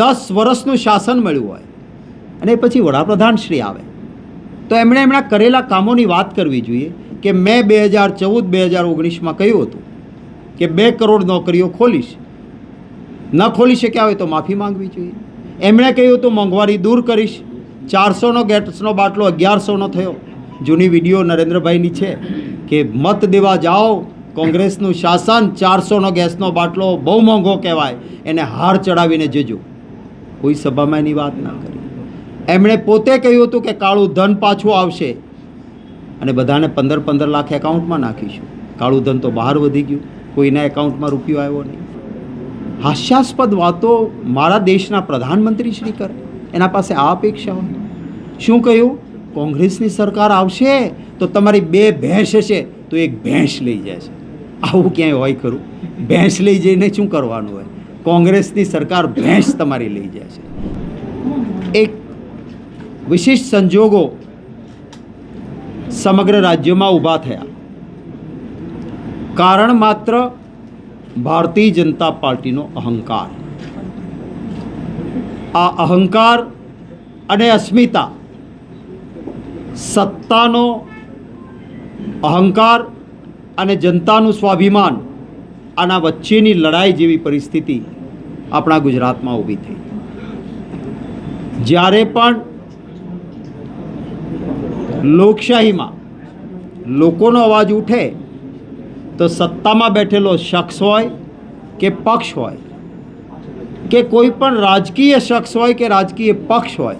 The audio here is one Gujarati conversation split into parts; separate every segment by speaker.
Speaker 1: દસ વર્ષનું શાસન મળ્યું હોય અને પછી વડાપ્રધાન શ્રી આવે. તો એમણે એમના કરેલા કામોની વાત કરવી જોઈએ કે મેં બે હજાર ચૌદ, બે હજાર ઓગણીસમાં કહ્યું હતું કે બે કરોડ નોકરીઓ ખોલીશ. ન ખોલી શક્યા હોય તો માફી માંગવી જોઈએ. એમણે કહ્યું હતું, મોંઘવારી દૂર કરીશ. ચારસોનો ગેટ્સનો બાટલો અગિયારસોનો થયો. જૂની વીડિયો નરેન્દ્રભાઈની છે કે મત દેવા જાઓ, કોંગ્રેસનું શાસન ચારસોનો ગેસનો બાટલો બહુ મોંઘો કહેવાય, એને હાર ચડાવીને જજો. કોઈ સભામાં એની વાત ના કરી. એમણે પોતે કહ્યું હતું કે કાળું ધન પાછું આવશે. અને બધાને પંદર પંદર લાખ એકાઉન્ટમાં નાખીશું. કાળું ધન તો બહાર વધી ગયું. કોઈના એકાઉન્ટમાં રૂપિયો આવ્યો નહીં. હાસ્યાસ્પદ વાતો મારા દેશના પ્રધાનમંત્રી શ્રી કરે. એના પાસે આ અપેક્ષા હોય. શું કહ્યું? કોંગ્રેસની સરકાર આવશે તો તમારી બે ભેંસ હશે તો એક ભેંસ લઈ જશે આવું ક્યાંય હોય ખરું? ભેંસ લઈ જઈને શું કરવાનું હોય? કોંગ્રેસની સરકાર ભેંસ તમારી લઈ જાય છે. એક વિશિષ્ટ સંજોગો સમગ્ર રાજ્યમાં ઊભા થયા. કારણ માત્ર ભારતીય જનતા પાર્ટીનો અહંકાર. આ અહંકાર અને અસ્મિતા સત્તાનો અહંકાર અને જનતાનું સ્વાભિમાન આના વચ્ચેની લડાઈ જેવી પરિસ્થિતિ આપણા ગુજરાતમાં ઊભી થઈ. જ્યારે પણ લોકશાહીમાં લોકોનો અવાજ ઉઠે, તો સત્તામાં બેઠેલો શખ્સ હોય કે પક્ષ હોય, કે કોઈ પણ રાજકીય શખ્સ હોય કે રાજકીય પક્ષ હોય,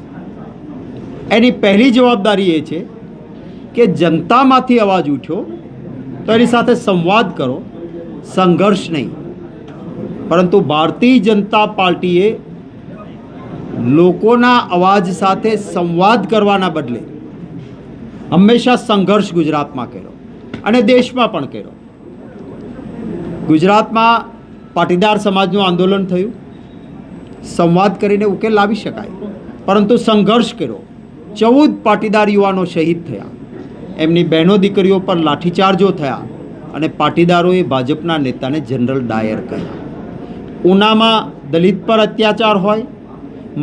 Speaker 1: એની પહેલી જવાબદારી એ છે કે જનતામાંથી અવાજ ઉઠ્યો, તો એની સાથે સંવાદ કરો સંઘર્ષ નહીં. પરંતુ ભારતીય જનતા પાર્ટીએ લોકોના અવાજ સાથે સંવાદ કરવાના બદલે હંમેશા સંઘર્ષ ગુજરાતમાં કર્યો અને દેશમાં પણ કર્યો. ગુજરાતમાં પાટીદાર સમાજનું આંદોલન થયું. સંવાદ કરીને ઉકેલ લાવી શકાય. પરંતુ સંઘર્ષ કર્યો. ચૌદ પાટીદાર યુવાનો શહીદ થયા. એમની બહેનો દીકરીઓ પર લાઠીચાર્જો થયા. અને પાટીદારોએ ભાજપના નેતાને જનરલ ડાયર કહ્યા. ઉનામાં દલિત પર અત્યાચાર હોય,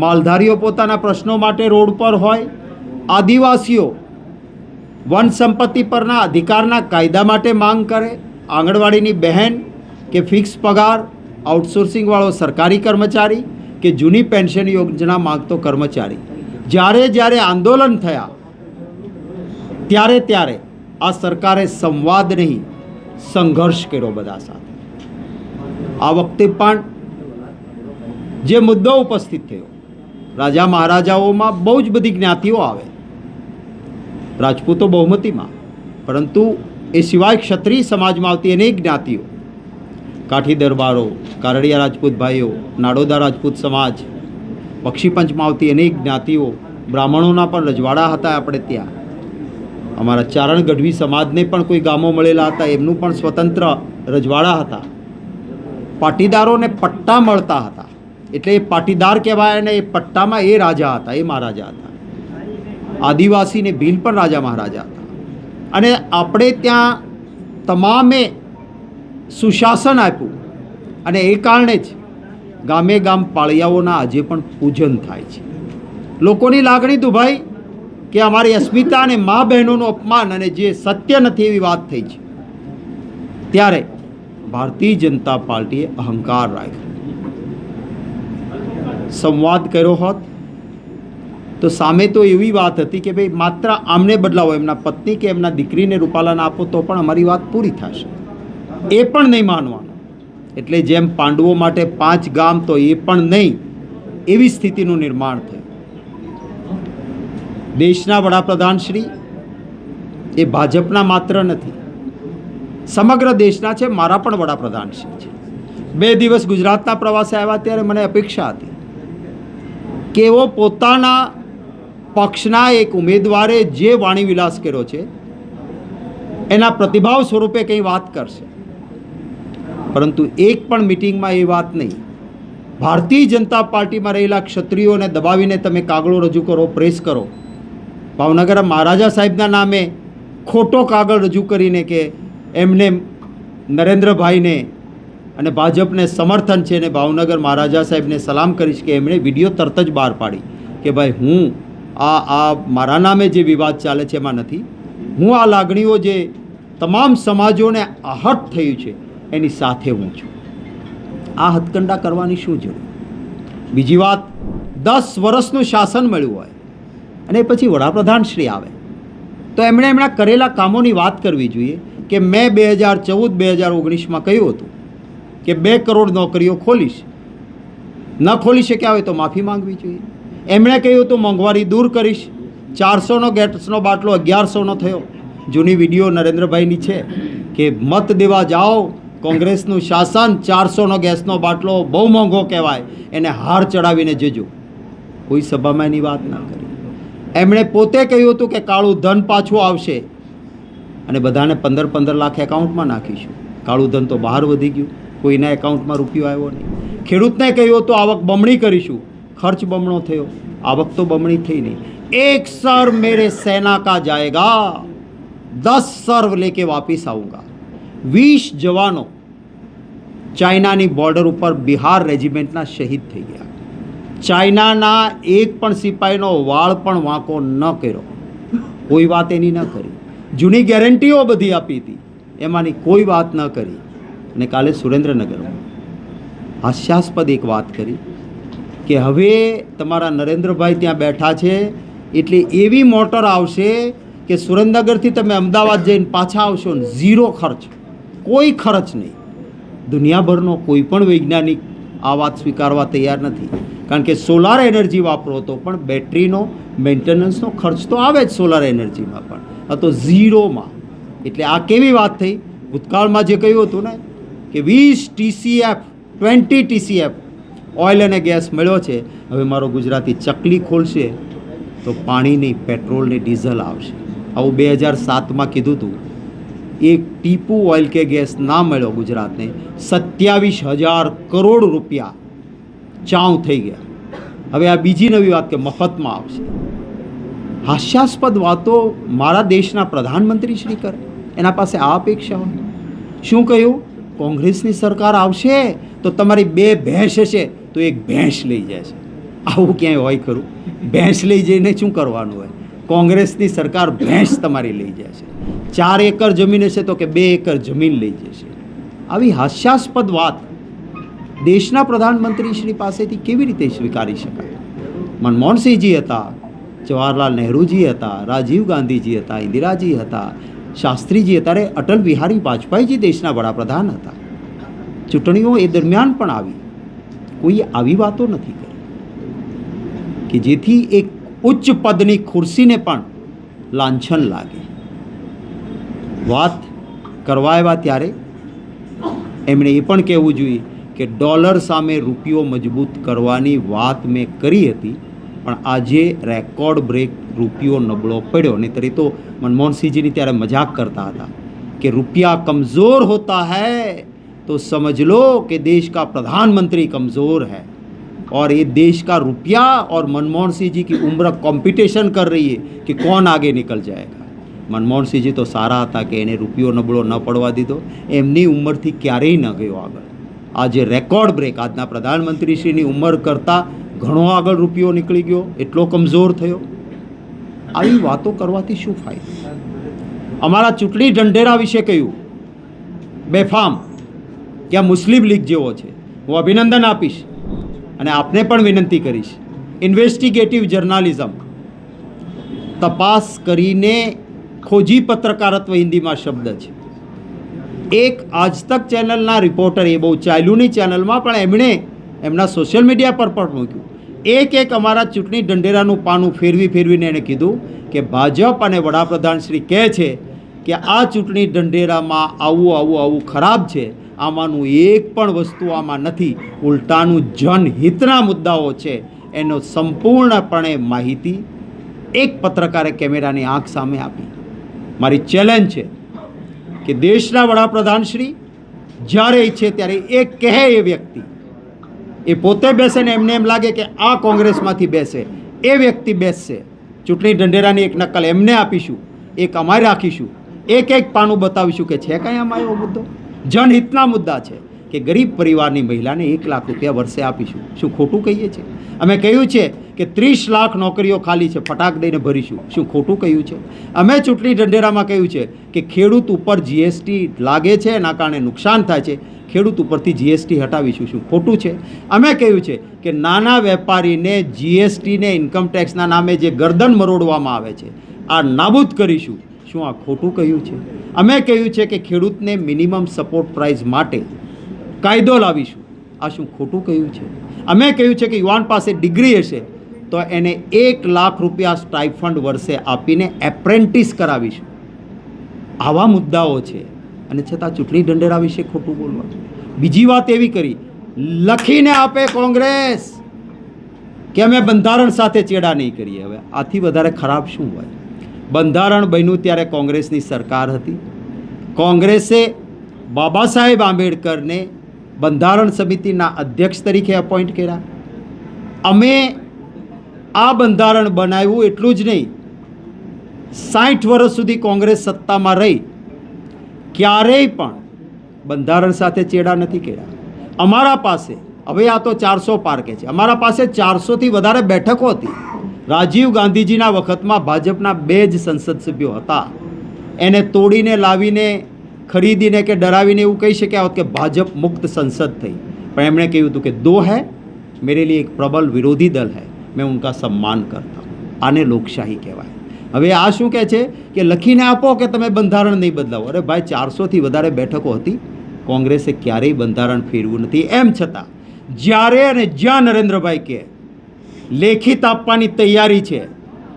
Speaker 1: માલધારીઓ પોતાના પ્રશ્નો માટે રોડ પર હોય, આદિવાસીઓ વન સંપત્તિ પરના અધિકારના કાયદા માટે માંગ કરે, આંગણવાડીની બહેન કે ફિક્સ પગાર આઉટસોર્સિંગવાળો સરકારી કર્મચારી કે જૂની પેન્શન યોજના માંગતો કર્મચારી. જ્યારે જ્યારે આંદોલન થયા, ત્યારે ત્યારે આ સરકારે સંવાદ નહીં સંઘર્ષ કર્યો બધા સાથે. આ વખતે પણ જે મુદ્દો ઉપસ્થિત થયો, રાજા મહારાજાઓમાં બહુ જ બધી જ્ઞાતિઓ આવે. રાજપૂતો બહુમતીમાં, પરંતુ એ સિવાય ક્ષત્રિય સમાજમાં આવતી અનેક જ્ઞાતિઓ, કાઠી દરબારો, કારડિયા રાજપૂત ભાઈઓ, નાડોદા રાજપૂત સમાજ પક્ષીપંચમાં આવતી અનેક જ્ઞાતિઓ, બ્રાહ્મણોના પણ રજવાડા હતા આપણે ત્યાં. અમારા ચારણ ગઢવી સમાજને પણ કોઈ ગામો મળેલા હતા, એમનું પણ સ્વતંત્ર રજવાડા હતા. પાટીદારોને પટ્ટા મળતા હતા. એટલે એ પાટીદાર કહેવાય અને એ પટ્ટામાં એ રાજા હતા, એ મહારાજા હતા. આદિવાસીને ભીલ પણ રાજા મહારાજા હતા. અને આપણે ત્યાં તમામે સુશાસન આપ્યું. અને એ કારણે જ ગામે ગામ પાળિયાઓના આજે પણ પૂજન થાય છે. લોકોની લાગણી દુભાઈ કે અમારી અસ્મિતા અને મા બહેનોનું અપમાન અને જે સત્ય નથી એવી વાત થઈ છે. ત્યારે ભારતીય જનતા પાર્ટીએ અહંકાર રાખ્યો. સંવાદ કર્યો હોત, તો સામે તો એવી વાત હતી કે ભાઈ માત્ર આમને બદલાવો, એમના પત્ની કે એમના દીકરીને રૂપાલાને આપો તો પણ અમારી વાત પૂરી થશે. એ પણ નહીં માનવાનું. એટલે જેમ પાંડવો માટે પાંચ ગામ, તો એ પણ નહીં, એવી સ્થિતિનું નિર્માણ થયું. દેશના વડાપ્રધાન શ્રી એ ભાજપના માત્ર નથી. સમગ્ર દેશના છે, મારા પણ વડાપ્રધાન શ્રી છે. બે દિવસ ગુજરાતના પ્રવાસે આવ્યા ત્યારે મને અપેક્ષા હતી કે એવો પોતાના પક્ષના એક ઉમેદવારે જે વાણીવિલાસ કર્યો છે, એના પ્રતિભાવ સ્વરૂપે કંઈ વાત કરશે. પરંતુ એક પણ મિટિંગમાં એ વાત નહીં. ભારતીય જનતા પાર્ટીમાં રહેલા ક્ષત્રિયોને દબાવીને તમે કાગળો રજૂ કરો, પ્રેસ કરો. ભાવનગર મહારાજા સાહેબના નામે ખોટો કાગળ રજૂ કરીને કે એમને નરેન્દ્રભાઈને અને ભાજપને સમર્થન છે અને ભાવનગર મહારાજા સાહેબને સલામ કરીશ કે એમણે વીડિયો તરત જ બહાર પાડી કે ભાઈ હું આ આ મારા નામે જે વિવાદ ચાલે છે એમાં નથી. હું આ લાગણીઓ જે તમામ સમાજોને આહટ થયું છે એની સાથે હું છું. આ હથકંડા કરવાની શું જરૂર? બીજી વાત, દસ વર્ષનું શાસન મળ્યું હોય અને પછી વડાપ્રધાન શ્રી આવે. તો એમણે એમના કરેલા કામોની વાત કરવી જોઈએ કે મેં બે હજાર ચૌદ, બે હજાર ઓગણીસમાં કહ્યું હતું કે બે કરોડ નોકરીઓ ખોલીશ. ન ખોલી શક્યા હોય તો માફી માંગવી જોઈએ. એમણે કહ્યું હતું, મોંઘવારી દૂર કરીશ. ચારસોનો ગેટ્સનો બાટલો અગિયારસોનો થયો. જૂની વીડિયો નરેન્દ્રભાઈની છે કે મત દેવા જાઓ, કોંગ્રેસનું શાસન ચારસોનો ગેસનો બાટલો બહુ મોંઘો કહેવાય, એને હાર ચડાવીને જજો. કોઈ સભામાં એની વાત ના કરી. એમણે પોતે કહ્યું હતું કે કાળું ધન પાછું આવશે. અને બધાને પંદર પંદર લાખ એકાઉન્ટમાં નાખીશું. કાળું ધન તો બહાર વધી ગયું. કોઈના એકાઉન્ટમાં રૂપિયો આવ્યો નહીં. ખેડૂતને કહ્યું તો આવક બમણી કરીશું. ખર્ચ બમણો થયો. આવક તો બમણી થઈ નહીં. એક સર મેરે સેના કા જાયગા. દસ સર્વ લેકે વાપિસ આવુંગા. વીસ જવાનો ચાઇનાની બોર્ડર ઉપર બિહાર રેજિમેન્ટના શહીદ થઈ ગયા. ચાઇનાના એક પણ સિપાહીનો વાળ પણ વાંકો ન કર્યો. કોઈ વાત એની ન કરી. જૂની ગેરંટીઓ બધી આપી હતી. એમાંની કોઈ વાત ન કરી. અને કાલે સુરેન્દ્રનગરમાં હાસ્યાસ્પદ એક વાત કરી કે હવે તમારા નરેન્દ્રભાઈ ત્યાં બેઠા છે એટલે એવી મોટર આવશે કે સુરેન્દ્રનગરથી તમે અમદાવાદ જઈને પાછા આવશો ને ઝીરો ખર્ચ. કોઈ ખર્ચ નહીં. દુનિયાભરનો કોઈ પણ વૈજ્ઞાનિક આ વાત સ્વીકારવા તૈયાર નથી. કારણ કે સોલાર એનર્જી વાપરો તો પણ બેટરીનો મેન્ટેનન્સનો ખર્ચ તો આવે જ સોલાર એનર્જીમાં પણ. આ ઝીરોમાં એટલે આ કેવી વાત થઈ? ભૂતકાળમાં જે કહ્યું હતું ને, કે વીસ ટીસીએફ ટ્વેન્ટી ટીસીએફ ઓઇલ અને ગેસ મળ્યો છે, હવે મારો ગુજરાતી ચકલી ખોલશે તો પાણી નહીં પેટ્રોલ ને ડીઝલ આવશે. આવું બે હજાર સાતમાં કીધું હતું એક ટીપુ ઓઇલ કે ગેસ ના મળ્યો ગુજરાતને, સત્યાવીસ હજાર કરોડ રૂપિયા ચાઉ થઈ ગયા. હવે આ બીજી નવી વાત કે મફતમાં આવશે. હાસ્યાસ્પદ વાતો મારા દેશના પ્રધાનમંત્રી શ્રી કરે. એના પાસે આ અપેક્ષા હોય. શું કહ્યું? કોંગ્રેસની સરકાર આવશે તો તમારી બે ભેંસ હશે, તો એક ભેંસ લઈ જશે. આવું ક્યાંય હોય ખરું? ભેંસ લઈ જઈને શું કરવાનું હોય? કોંગ્રેસની સરકાર ભેંસ તમારી લઈ જશે. ચાર એકર જમીન હશે તો કે બે એકર જમીન લઈ જશે. આવી હાસ્યાસ્પદ વાત દેશના પ્રધાનમંત્રી શ્રી પાસેથી કેવી રીતે સ્વીકારી શકાય? મનમોહનસિંહજી હતા, જવાહરલાલ નહેરુજી હતા, રાજીવ ગાંધીજી હતા, ઇન્દિરાજી હતા, શાસ્ત્રીજી હતા અટલ બિહારી વાજપેયીજી દેશના વડાપ્રધાન હતા. ચૂંટણીઓ એ દરમિયાન પણ આવી. કોઈએ આવી વાતો નથી કરી. કે જેથી એક ઉચ્ચ પદની ખુરશીને પણ લાંછન લાગે. વાત કરવાવ્યા ત્યારે એમણે એ પણ કહેવું જોઈએ કે ડોલર સામે રૂપિયો મજબૂત કરવાની વાત મેં કરી હતી પણ આજે રેકોર્ડ બ્રેક રૂપિયો નબળો પડ્યો નહીં તરી તો મનમોહનસિંહજીની ત્યારે મજાક કરતા હતા कि रुपया कमज़ोर होता है तो समझ लो कि देश का प्रधानमंत्री कमज़ोर है और ये देश का रुपया और मनमोहन सिंह जी की उम्र कंपटीशन कर रही है कि कौन आगे निकल जाएगा મનમોહન સિંહજી તો સારા હતા કે એને રૂપિયો નબળો ન પડવા દીધો. એમની ઉંમરથી ક્યારેય ન ગયો આગળ. આજે રેકોર્ડ બ્રેક. આજના પ્રધાનમંત્રીશ્રીની ઉંમર કરતાં ઘણો આગળ રૂપિયો નીકળી ગયો. એટલો કમઝોર થયો. આવી વાતો કરવાથી શું ફાયદો? અમારા ચૂંટણી ઢંઢેરા વિશે કહ્યું. બેફામ. કે આ મુસ્લિમ લીગ જેવો છે. હું અભિનંદન આપીશ અને આપને પણ વિનંતી કરીશ. ઇન્વેસ્ટિગેટિવ જર્નાલિઝમ તપાસ કરીને ખોજી પત્રકારત્વ હિન્દીમાં શબ્દ છે. એક આજ તક ચેનલના રિપોર્ટર, એ બહુ ચાલ્યુની ચેનલમાં, પણ એમણે એમના સોશિયલ મીડિયા પર પણ મૂક્યું. એક એક અમારા ચૂંટણી ઢંઢેરાનું પાનું ફેરવી ફેરવીને એણે કીધું કે ભાજપ અને વડાપ્રધાન શ્રી કહે છે કે આ ચૂંટણી ઢંઢેરામાં આવું આવું આવું ખરાબ છે. આમાંનું એક પણ વસ્તુ આમાં નથી. ઉલટાનું જનહિતના મુદ્દાઓ છે. એનો સંપૂર્ણપણે માહિતી એક પત્રકારે કેમેરાની આંખ સામે આપી. મારી ચેલેન્જ છે કે દેશના વડાપ્રધાન શ્રી જ્યારે ઈચ્છે ત્યારે એ કહે એ વ્યક્તિ. એ પોતે બેસે ને એમને એમ લાગે કે આ કોંગ્રેસમાંથી બેસે. એ વ્યક્તિ બેસશે. ચૂંટણી ઢંઢેરાની એક નકલ એમને આપીશું, એક અમારે રાખીશું, એક એક પાનું બતાવીશું કે છે કાંઈ આમાં એવો મુદ્દો? જનહિતના મુદ્દા છે. કે ગરીબ પરિવારની મહિલાને એક લાખ રૂપિયા વર્ષે આપીશું. શું ખોટું કહીએ છીએ અમે કહ્યું છે કે ત્રીસ લાખ નોકરીઓ ખાલી છે, ફટાક દઈને ભરીશું. શું ખોટું કહ્યું છે? અમે ચૂંટણી ઢંઢેરામાં કહ્યું છે કે ખેડૂત ઉપર જીએસટી લાગે છે, એના કારણે નુકસાન થાય છે, ખેડૂત ઉપરથી જીએસટી હટાવીશું. શું ખોટું છે? અમે કહ્યું છે કે નાના વેપારીને જીએસટીને ઇન્કમટેક્સના નામે જે ગરદન મરોડવામાં આવે છે, આ નાબૂદ કરીશું. શું આ ખોટું કહ્યું છે? અમે કહ્યું છે કે ખેડૂતને મિનિમમ સપોર્ટ પ્રાઇસ માટે કાયદો લાવીશું. આ શું ખોટું કહ્યું છે? અમે કહ્યું છે કે યુવાન પાસે ડિગ્રી હશે, તો એને એક લાખ રૂપિયા સ્ટાઇફંડ વર્ષે આપીને એપ્રેન્ટિસ કરાવીશું. આવા મુદ્દાઓ છે. અને છતાં ચૂંટણી ઢંઢેરા વિશે ખોટું બોલવાનું બીજી વાત એવી કરી, લખીને આપે કોંગ્રેસ. કે અમે બંધારણ સાથે ચેડા નહીં કરીએ. હવે આથી વધારે ખરાબ શું હોય? બંધારણ બન્યું ત્યારે કોંગ્રેસની સરકાર હતી. કોંગ્રેસે બાબા સાહેબ આંબેડકરને બંધારણ સમિતિના અધ્યક્ષ તરીકે અપોઇન્ટ કર્યા. અમે આ બંધારણ બનાવ્યું એટલું જ નહીં. સાઠ વર્ષ સુધી કોંગ્રેસ સત્તામાં રહી. ક્યારેય પણ બંધારણ સાથે ચેડા નથી કર્યા. અમારા પાસે, હવે આ તો ચારસો પાર્કે છે, અમારા પાસે ચારસોથી વધારે બેઠકો હતી. રાજીવ ગાંધીજીના વખતમાં ભાજપના બે જ સંસદ સભ્યો હતા. એને તોડીને લાવીને ખરીદીને કે ડરાવીને એવું કહી શક્યા હોત કે ભાજપ મુક્ત સંસદ થઈ. પણ એમણે કહ્યું હતું કે દો હૈ, મેરે લીએ એક પ્રબલ વિરોધી દલ હૈ, મેં ઉનકા સન્માન કરતા આને લોકશાહી કહેવાય. હવે આ શું કહે છે કે લખીને આપો કે તમે બંધારણ નહીં બદલાવો? અરે ભાઈ, ચારસોથી વધારે બેઠકો હતી. કોંગ્રેસે ક્યારેય બંધારણ ફેરવું નથી. એમ છતાં, જ્યારે અને જ્યાં નરેન્દ્રભાઈ કે લેખિત આપવાની તૈયારી છે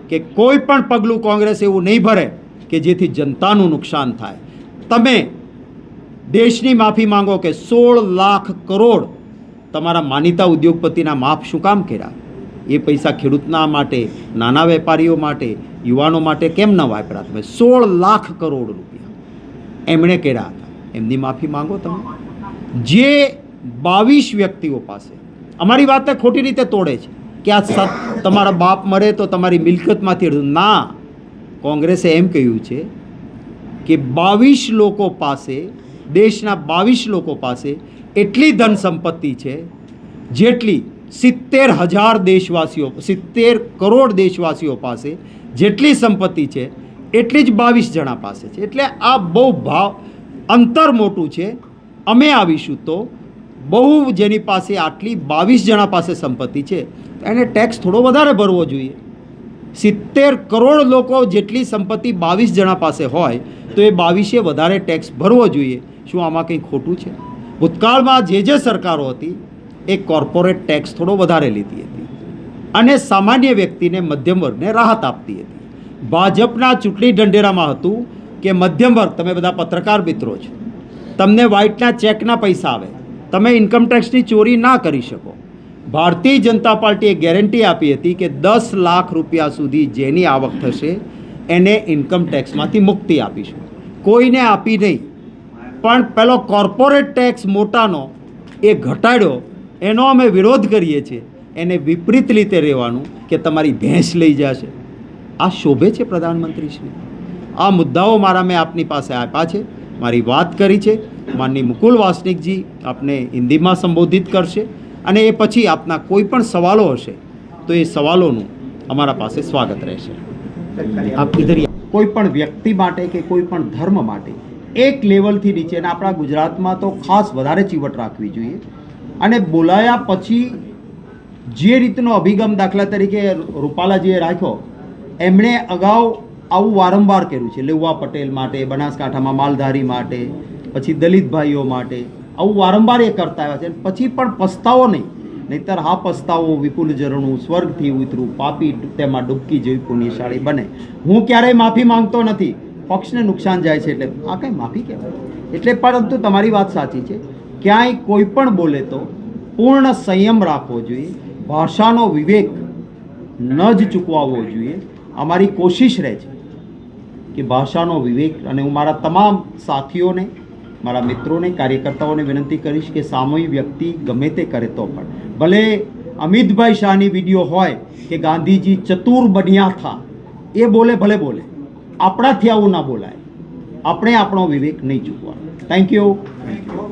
Speaker 1: કે કોઈ પણ પગલું કોંગ્રેસ એવું નહીં ભરે કે જેથી જનતાનું નુકસાન થાય. તમે દેશની માફી માંગો કે સોળ લાખ કરોડ તમારા માનીતા ઉદ્યોગપતિના માફ શું કામ કર્યા? એ પૈસા ખેડૂતના માટે, નાના વેપારીઓ માટે, યુવાનો માટે કેમ ન વાપરા તમે? સોળ લાખ કરોડ રૂપિયા. એમણે કર્યા હતા. એમની માફી માંગો તમે. જે બાવીસ વ્યક્તિઓ પાસે, અમારી વાતને ખોટી રીતે તોડે છે કે આ સત તમારા બાપ મરે તો તમારી મિલકતમાંથી ના, કોંગ્રેસે એમ કહ્યું છે કે બાવીસ લોકો પાસે, દેશના બાવીસ લોકો પાસે એટલી ધન સંપત્તિ છે, જેટલી સિત્તેર હજાર દેશવાસીઓ, સિત્તેર કરોડ દેશવાસીઓ પાસે જેટલી સંપત્તિ છે, એટલી જ બાવીસ જણા પાસે છે. એટલે આ બહુ ભાવ અંતર મોટું છે. અમે આવીશું તો બહુ જેની પાસે આટલી બાવીસ જણા પાસે સંપત્તિ છે. એને ટેક્સ થોડો વધારે ભરવો જોઈએ. સિત્તેર કરોડ લોકો જેટલી સંપત્તિ બાવીસ જણા પાસે હોય તો એ બાવીસે વધારે ટેક્સ ભરવો જોઈએ. શું આમાં કંઈ ખોટું છે? ભૂતકાળમાં જે જે સરકારો હતી, એ કોર્પોરેટ ટેક્સ થોડો વધારે લીધી હતી. અને સામાન્ય વ્યક્તિને મધ્યમ વર્ગને રાહત આપતી હતી. ભાજપના ચૂંટણી ઢંઢેરામાં હતું કે મધ્યમ વર્ગ, તમે બધા પત્રકાર મિત્રો છો. તમને વ્હાઇટના ચેકના પૈસા આવે. તમે ઇન્કમટેક્સની ચોરી ના કરી શકો. ભારતીય જનતા પાર્ટીએ ગેરંટી આપી હતી કે દસ લાખ રૂપિયા સુધી જેની આવક થશે એને ઇન્કમ ટેક્સમાંથી મુક્તિ આપીશું. કોઈને આપી નહીં. પણ પેલો કોર્પોરેટ ટેક્સ મોટાનો એ ઘટાડ્યો, એનો અમે વિરોધ કરીએ છીએ. એને વિપરીત રીતે રહેવાનું કે તમારી ભેંસ લઈ જશે. આ શોભે છે પ્રધાનમંત્રીશ્રી? આ મુદ્દાઓ મારા મેં આપની પાસે આપ્યા છે. મારી વાત કરી છે. માનની મુકુલ વાસનિકજી આપને હિન્દીમાં સંબોધિત કરશે અને એ પછી આપના કોઈ પણ સવાલો હશે, તો એ સવાલોનું અમારા પાસે સ્વાગત રહેશે. આપ ઇધર કોઈ પણ વ્યક્તિ માટે કે કોઈ પણ ધર્મ માટે એક લેવલથી નીચે અને આપણા ગુજરાતમાં તો ખાસ વધારે ચીવટ રાખવી જોઈએ. અને બોલાયા પછી જે રીતનો અભિગમ દાખલા તરીકે રૂપાલાજીએ રાખ્યો એમણે અગાઉ આવું વારંવાર કર્યું છે. લેવા પટેલ માટે બનાસકાંઠામાં માલધારી માટે પછી દલિત ભાઈઓ માટે આવું વારંવાર એ કરતા આવ્યા છે. પછી પણ પસ્તાવો નહીં. નહીતર હા પસ્તાવો વિપુલ ઝરણું સ્વર્ગથી ઉતરું, પાપી તેમાં ડૂબકી જેવી પુણ્યશાળી બને. હું ક્યારેય માફી માંગતો નથી. પક્ષને નુકસાન જાય છે એટલે આ કંઈ માફી કહેવાય? એટલે પરંતુ તમારી વાત સાચી છે. ક્યાંય કોઈ પણ બોલે તો પૂર્ણ સંયમ રાખવો જોઈએ. ભાષાનો વિવેક ન જ ચૂકવાવવો જોઈએ. અમારી કોશિશ રહે છે કે ભાષાનો વિવેક અને હું મારા તમામ સાથીઓને, મારા મિત્રોને, કાર્યકર્તાઓને વિનંતી કરીશ કે સામૂહિક વ્યક્તિ ગમે તે કરે તો પણ. ભલે અમિતભાઈ શાહની વીડિયો હોય કે ગાંધીજી ચતુર બન્યા થા, એ બોલે ભલે બોલે. આપણાથી આવું ના બોલાય. આપણે આપણો વિવેક નહીં ચૂકવાનો. Thank you thank you